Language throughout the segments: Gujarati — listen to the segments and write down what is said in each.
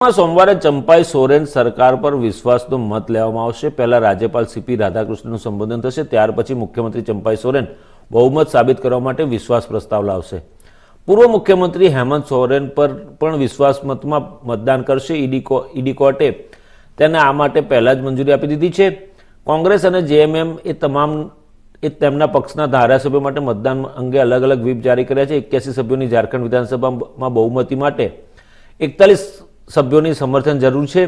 સોમવારે ચંપાઈ સોરેન સરકાર પર વિશ્વાસનો મત લેવામાં આવશે. પહેલા રાજ્યપાલ સીપી રાધાકૃષ્ણનું સંબોધન થશે, ત્યાર પછી મુખ્યમંત્રી ચંપાઈ સોરેન બહુમત સાબિત કરવા માટે વિશ્વાસ પ્રસ્તાવ લાવશે. પૂર્વ મુખ્યમંત્રી હેમંત સોરેન પર પણ વિશ્વાસ મતમાં મતદાન કરશે. ઈડી ઈડી કોર્ટે તેને આ માટે પહેલા જ મંજૂરી આપી દીધી છે. કોંગ્રેસ અને જેએમએમ એ તમામ, એ તેમના પક્ષના ધારાસભ્યો માટે મતદાન અંગે અલગ અલગ વ્હીપ જારી કર્યા છે. એક્યાસી સભ્યોની ઝારખંડ વિધાનસભામાં બહુમતી માટે એકતાલીસ સભ્યોની સમર્થન જરૂર છે.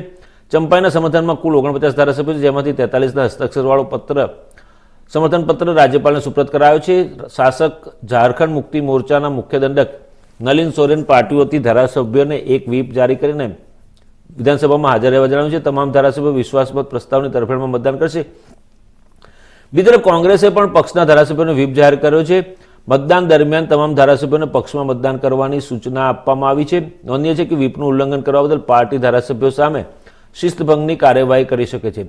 ચંપાઈના સમર્થનમાં કુલ ઓગણપચાસ ધારાસભ્યો છે, જેમાંથી તેતાલીસના હસ્તાક્ષરવાળો પત્ર સમર્થન પત્ર રાજ્યપાલને સુપ્રત કરાયો છે. શાસક ઝારખંડ મુક્તિ મોરચાના મુખ્ય દંડક નલિન સોરેન પાર્ટીઓથી ધારાસભ્યોને એક વ્હીપ જારી કરીને વિધાનસભામાં હાજર રહેવા જણાવ્યું છે. તમામ ધારાસભ્યો વિશ્વાસમત પ્રસ્તાવની તરફેણમાં મતદાન કરશે. બીજી તરફ કોંગ્રેસે પણ પક્ષના ધારાસભ્યોને વ્હીપ જાહેર કર્યો છે. મતદાન દરમિયાન તમામ ધારાસભ્યોને પક્ષમાં મતદાન કરવાની સૂચના આપવામાં આવી છે. નોંધનીય છે કે વ્હીપનું ઉલ્લંઘન કરવા બદલ પાર્ટી ધારાસભ્યો સામે શિસ્તભંગની કાર્યવાહી કરી શકે છે.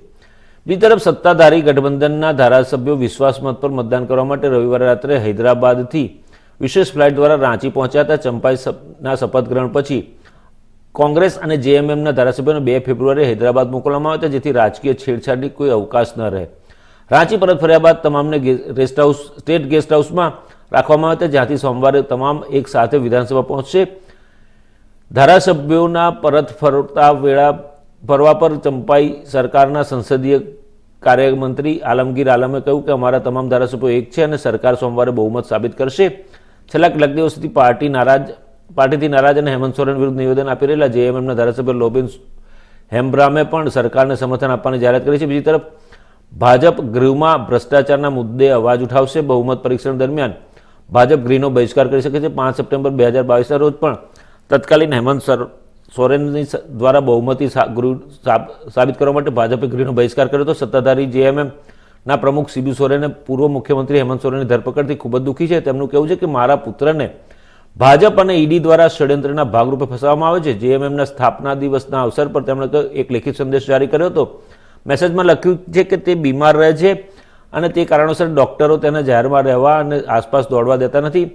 બીજી તરફ સત્તાધારી ગઠબંધનના ધારાસભ્યો વિશ્વાસ મત પર મતદાન કરવા માટે રવિવારે રાત્રે હૈદરાબાદથી વિશેષ ફ્લાઇટ દ્વારા રાંચી પહોંચ્યા હતા. ચંપાઈના શપથ ગ્રહણ પછી કોંગ્રેસ અને જેએમએમના ધારાસભ્યોને બે ફેબ્રુઆરીએ હૈદરાબાદ મોકલવામાં આવ્યા હતા, જેથી રાજકીય છેડછાડની કોઈ અવકાશ ન રહે. રાંચી પરત ફર્યા બાદ તમામને ગેસ્ટ હાઉસ, સ્ટેટ ગેસ્ટ હાઉસમાં રાખવામાં આવ્યા હતા. જ્યાંથી સોમવારે તમામ એક સાથે વિધાનસભા પહોંચશે. ધારાસભ્યોના પરત ફરતા વેળા ફરવા પર ચંપાઈ સરકારના સંસદીય કાર્યમંત્રી આલમગીર આલમે કહ્યું કે અમારા તમામ ધારાસભ્યો એક છે અને સરકાર સોમવારે બહુમત સાબિત કરશે. છેલ્લા કેટલાક દિવસથી પાર્ટી નારાજ, પાર્ટીથી નારાજ અને હેમંત સોરેન વિરુદ્ધ નિવેદન આપી રહેલા જેએમએમના ધારાસભ્ય લોબિન હેમ્બ્રામે પણ સરકારને સમર્થન આપવાની જાહેરાત કરી છે. બીજી તરફ, ભાજપ ગૃહમાં ભ્રષ્ટાચારના મુદ્દે અવાજ ઉઠાવશે બહુમત પરીક્ષણ દરમિયાન. ભાજપ ગૃહનો બહિષ્કાર કરી શકે છે પાંચ સપ્ટેમ્બર બે હજાર બાવીસના રોજ પણ. તત્કાલીન હેમંત સર, સોરેનની દ્વારા બહુમતી ગૃહ સાબિત કરવા માટે ભાજપે ગૃહનો બહિષ્કાર કર્યો હતો. સત્તાધારી જેએમએમના પ્રમુખ સીબી સોરેને પૂર્વ મુખ્યમંત્રી હેમંત સોરેનની ધરપકડથી ખૂબ જ દુઃખી છે. તેમનું કહેવું છે કે મારા પુત્રને ભાજપ અને ઈડી દ્વારા ષડયંત્રના ભાગરૂપે ફસાવવામાં આવે છે. જેએમએમના સ્થાપના દિવસના અવસર પર તેમણે એક લેખિત સંદેશ જારી કર્યો હતો. મેસેજમાં લખ્યું છે કે તે બીમાર રહે છે. અને તે કારણોસર ડૉક્ટરો તેને જાહેરમાં રહેવા અને આસપાસ દોડવા દેતા નથી.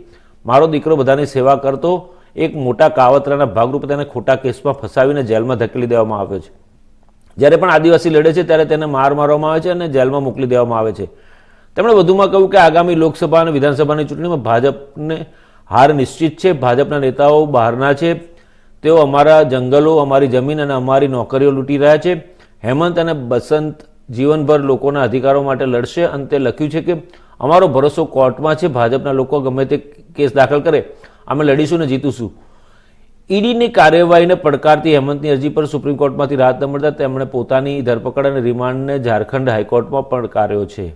મારો દીકરો બધાની સેવા કરતો, એક મોટા કાવતરાના ભાગરૂપે તેને ખોટા કેસમાં ફસાવીને જેલમાં ધકેલી દેવામાં આવ્યો છે. જ્યારે પણ આદિવાસી લડે છે, ત્યારે તેને માર મારવામાં આવે છે અને જેલમાં મોકલી દેવામાં આવે છે. તેમણે વધુમાં કહ્યું કે આગામી લોકસભા અને વિધાનસભાની ચૂંટણીમાં ભાજપને હાર નિશ્ચિત છે, ભાજપના નેતાઓ બહારના છે. તેઓ અમારા જંગલો, અમારી જમીન અને અમારી નોકરીઓ લૂંટી રહ્યા છે. હેમંત અને બસંત જીવનભર લોકોના અધિકારો માટે લડશે અને તે લખ્યું છે કે અમારો ભરોસો કોર્ટમાં છે, ભાજપના લોકો ગમે તે કેસ દાખલ કરે, અમે લડીશું ને જીતીશું. ઈડીની કાર્યવાહીને પડકારતી હેમંતની અરજી પર સુપ્રીમ કોર્ટમાંથી રાહત ન મળતા તેમણે પોતાની ધરપકડ અને રિમાન્ડને ઝારખંડ હાઈકોર્ટમાં પડકાર્યો છે.